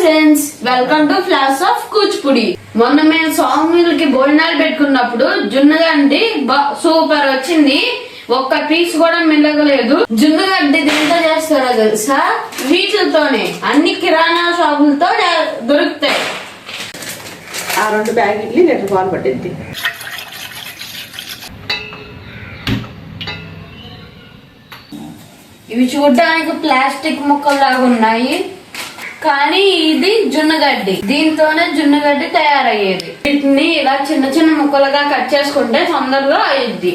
Friends welcome to class of Kuchipudi మొన్న మేము స్వామిలకి భోజనాలు పెట్టుకున్నప్పుడు జున్నగడ్డి సూపర్ వచ్చింది. ఒక్క పీస్ కూడా మిల్లగలేదు జున్నగడ్డి దీంతో చేస్తారో తెలుసా? వీటితోనే అన్ని కిరాణా షాపులతో దొరుకుతాయి. ఆ రెండు ప్యాకెట్లు లీటర్ పాలు పట్టింది ఇవి చూడడానికి ప్లాస్టిక్ ముక్కల్లాగా ఉన్నాయి కానీ ఇది జున్నగడ్డి. దీంతోనే జున్నగడ్డి తయారయ్యేది. వీటిని ఇలా చిన్న చిన్న ముక్కలుగా కట్ చేసుకుంటే తొందరగా అయ్యిద్ది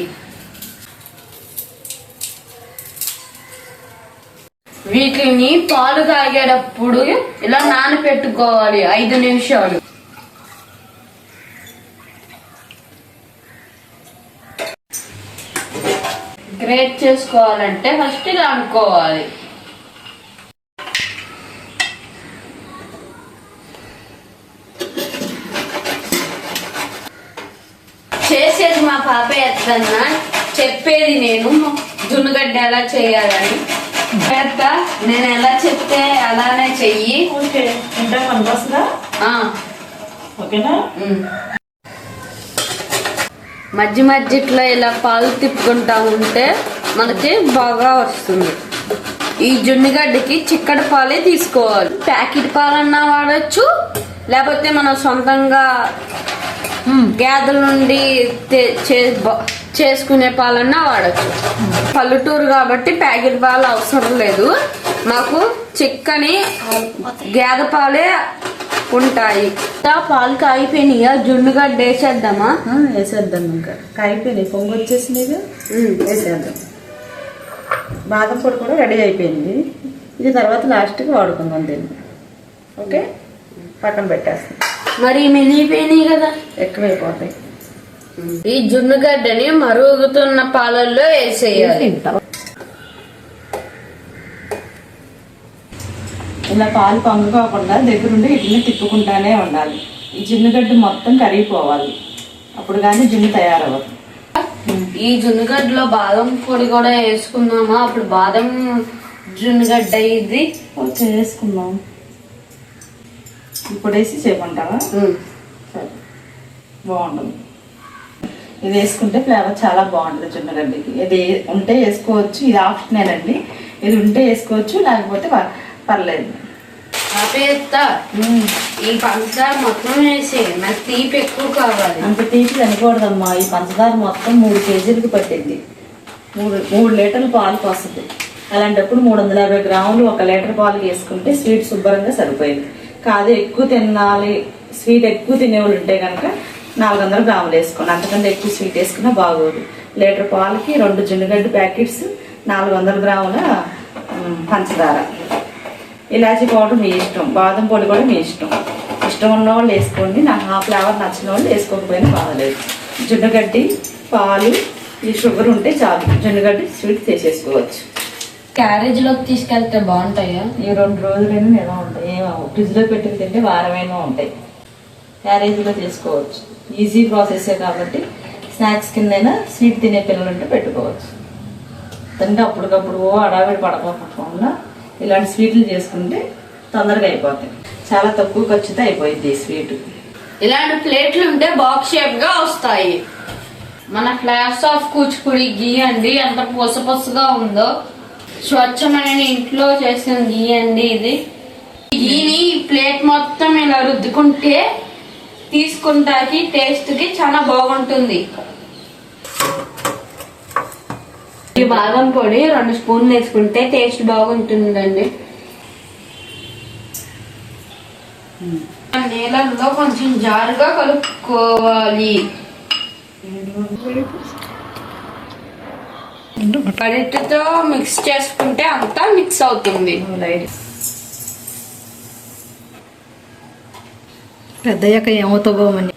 వీటిని పాలు తాగేటప్పుడు ఇలా నానపెట్టుకోవాలి. ఐదు నిమిషాలు. గ్రేట్ చేసుకోవాలంటే ఫస్ట్ ఇలా అనుకోవాలి చేసేది మా పాప ఎత్తన్నా చెప్పేది నేను జున్నుగడ్డ ఎలా చేయాలని. ఎత్త నేను ఎలా చెప్తే అలానే చెయ్యి. ఓకే ఇంకా ఓకేనా. మధ్య మధ్యలో ఇలా పాలు తిప్పుకుంటా ఉంటే మనకి బాగా వస్తుంది. ఈ జున్నుగడ్డకి చిక్కటి పాలే తీసుకోవాలి. ప్యాకెట్ పాలన్నా వాడచ్చు లేకపోతే మనం సొంతంగా గేదెల నుండి తే- చే- బ- చేసుకునే పాలన్నా వాడచ్చు. పల్లెటూరు కాబట్టి ప్యాకెట్ పాలు అవసరం లేదు. మాకు చిక్కని గేదె పాలే ఉంటాయి. పాలు కాగిపోయినాయా జున్నుగడ్డ వేసేద్దామా? ఆ, వేసేద్దాం ఇంకా. కాయిపోయినాయి. పొంగు వచ్చేసినాయి వేసేద్దాం. బాదం పొడి కూడా రెడీ అయిపోయింది. ఇది తర్వాత లాస్ట్కి వాడుకుందాం దీన్ని. ఓకే? పక్కన పెట్టేస్తాం. మరి మిగిలిపోయినాయి కదా? ఎక్కువైపోతాయి. ఈ జున్నుగడ్డని మరుగుతున్న పాలల్లో వేసేయాలి. ఇలా పాలు పొంగుకోకుండా దగ్గరుండి ఇట్లా తిప్పుకుంటానే ఉండాలి. ఈ జున్నుగడ్డ మొత్తం కరిగిపోవాలి. అప్పుడు కానీ జున్ను తయారవ్వదు. ఈ జున్నుగడ్డలో బాదం పొడి కూడా వేసుకుందామా? అప్పుడు బాదం జున్నుగడ్డ ఇది. ఓకే వేసుకుందాం ఇప్పుడు వేసి చేయమంటావా సరే. బాగుంటుంది. ఇది వేసుకుంటే ఫ్లేవర్ చాలా బాగుంటుంది చున్నగడ్డకి ఇది ఉంటే వేసుకోవచ్చు ఇది ఆప్షనల్ అండి ఇది ఉంటే వేసుకోవచ్చు లేకపోతే పర్లేదు. ఆపేస్తా ఈ పంచదార మొత్తం వేసే నాకు తీపి ఎక్కువ కావాలి. అంత తీపి చనిపోడదమ్మా ఈ పంచదార మొత్తం మూడు కేజీలకి పట్టింది. మూడు మూడు లీటర్ల పాలు పోస్తుంది. అలాంటప్పుడు మూడు వందల యాభై గ్రాములు ఒక లీటర్ పాలు వేసుకుంటే స్వీట్ శుభ్రంగా సరిపోయింది. కాదు ఎక్కువ తినాలి. స్వీట్ ఎక్కువ తినేవాళ్ళు ఉంటే కనుక నాలుగు వందల గ్రాములు వేసుకోండి. అంతకంటే ఎక్కువ స్వీట్ వేసుకున్నా బాగోదు. లీటర్ పాలకి రెండు జున్నుగడ్డ ప్యాకెట్స్ నాలుగు వందల గ్రాముల పంచదార. ఇలాచీ పౌడర్ మీ ఇష్టం. బాదం పొడి కూడా మీ ఇష్టం. ఇష్టం ఉన్న వాళ్ళు వేసుకోండి. నాకు ఆ ఫ్లేవర్ నచ్చిన వాళ్ళు వేసుకోకపోయినా బాగలేదు. జున్నుగడ్డి పాలు ఈ షుగర్ ఉంటే చాలు. జున్నుగడ్డి స్వీట్ చేసేసుకోవచ్చు క్యారేజ్లోకి తీసుకెళ్తే బాగుంటాయా? ఈ రెండు రోజులైనా నిల్వ ఉంటాయి. ఏమో ఫ్రిడ్జ్లో పెట్టుకు తింటే వారమైనా ఉంటాయి. క్యారేజీలో చేసుకోవచ్చు. ఈజీ ప్రాసెసే కాబట్టి స్నాక్స్ కిందైనా స్వీట్ తినే పిల్లలు ఉంటే పెట్టుకోవచ్చు. తింటే అప్పటికప్పుడు ఓ అడావిడి పడకపోకుండా ఇలాంటి స్వీట్లు చేసుకుంటే తొందరగా అయిపోతాయి. చాలా తక్కువ ఖర్చుతో అయిపోయింది ఈ స్వీట్ ఇలాంటి ప్లేట్లు ఉంటే బాక్స్ షేప్గా వస్తాయి. మన ఫ్లాస్ ఆఫ్ కూచిపూడి గీ అండి ఎంత పొస పొసగా ఉందో. స్వచ్ఛమైన ఇంట్లో చేసిన గీ అండి ఇది. ఈ గీని ఈ ప్లేట్ మొత్తం ఇలా రుద్దుకుంటే తీసుకుంటాకి టేస్ట్కి చాలా బాగుంటుంది. ఈ బాదం పొడి రెండు స్పూన్లు వేసుకుంటే టేస్ట్ బాగుంటుందండి. నీళ్ళల్లో కొంచెం జారుగా కలుపుకోవాలి. పడితో మిక్స్ చేసుకుంటే అంతా మిక్స్ అవుతుంది. పెద్దయ్యాక ఏమవుతావు బామని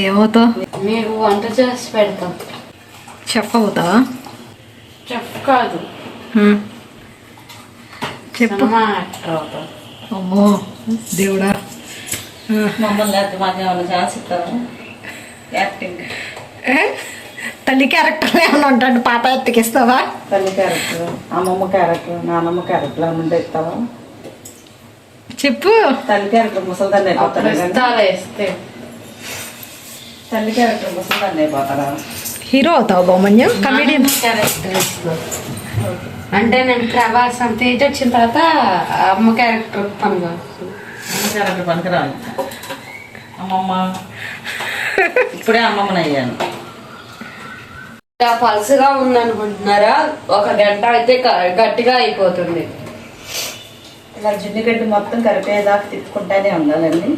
ఏమవుతావు? మీరు వంట చేసి పెడతాం. చెఫ్ అవుతావా చెప్ కాదు చెప్పు అమ్మో దేవుడా. మమ్మల్ని లేకపోతే మాకు ఏమన్నా ఛాన్స్ యాక్టింగ్ తల్లి క్యారెక్టర్ ఏమైనా ఉంటాడు పాప ఎత్తికిస్తావా? తల్లి క్యారెక్టర్ అమ్మమ్మ క్యారెక్టర్ నాన్నమ్మ క్యారెక్టర్ ఏమన్నా ఇస్తావా? చెప్పు. తల్లి క్యారెక్టర్ ముసలిదాన్ని వేస్తే. తల్లి క్యారెక్టర్ ముసలిదాన్ని అయిపోతారా హీరో అవుతావు బొమ్మన్యం కమెడియన్ అంటే నేను ప్రభాస్ అంత ఏజ్ వచ్చిన తర్వాత అమ్మ క్యారెక్టర్ పనిగా అమ్మ క్యారెక్టర్ పనికిరాను అమ్మమ్మ. ఇప్పుడే అమ్మమ్మని అయ్యాను. పల్సగా ఉందనుకుంటున్నారా? ఒక గంట అయితే గట్టిగా అయిపోతుంది. ఇలా జున్నుగడ్డి మొత్తం కరిపోయేదాకా తిప్పుకుంటానే ఉండాలండి.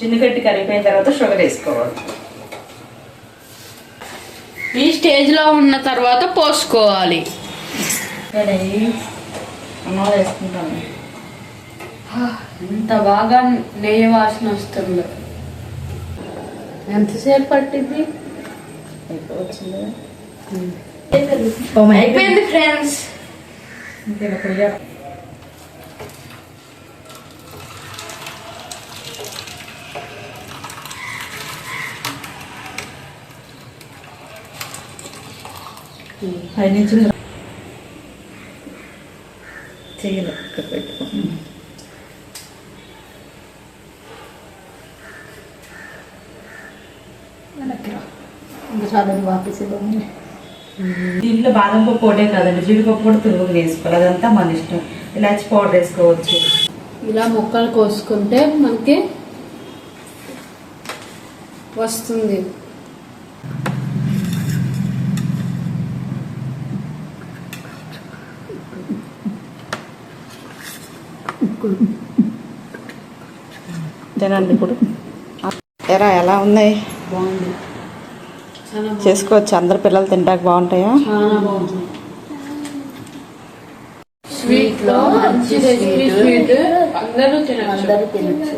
జున్నుగడ్డి కరిగిపోయిన తర్వాత షుగర్ వేసుకోవాలి. ఈ స్టేజ్లో ఉన్న తర్వాత పోసుకోవాలి. అన్నంలో వేసుకుంటాను. ఎంత బాగా నెయ్యి వాసన వస్తుంది. ఎంతసేపు పట్టింది అయిపోయింది ఫ్రెండ్స్ ఇంకేనా పొయ్య పైనుంచి ఇక్కడ పెట్టుకో దీంట్లో బాదం పప్పు ఒకటే కాదండి జీడిపప్పు కూడా తురుగు వేసుకోవాలి అదంతా మన ఇష్టం. ఇలాచి పౌడర్ వేసుకోవచ్చు. ఇలా ముక్కలు కోసుకుంటే మనకి వస్తుంది. తినండి ఇప్పుడు. ఎరా ఎలా ఉన్నాయి బాగుంది. చేసుకోవచ్చు. అందరు పిల్లలు తింటాక బాగుంటాయా? చాలా బాగుంది. స్వీట్లో మంచి రెసిపీ స్వీట్ అందరూ తినచ్చు.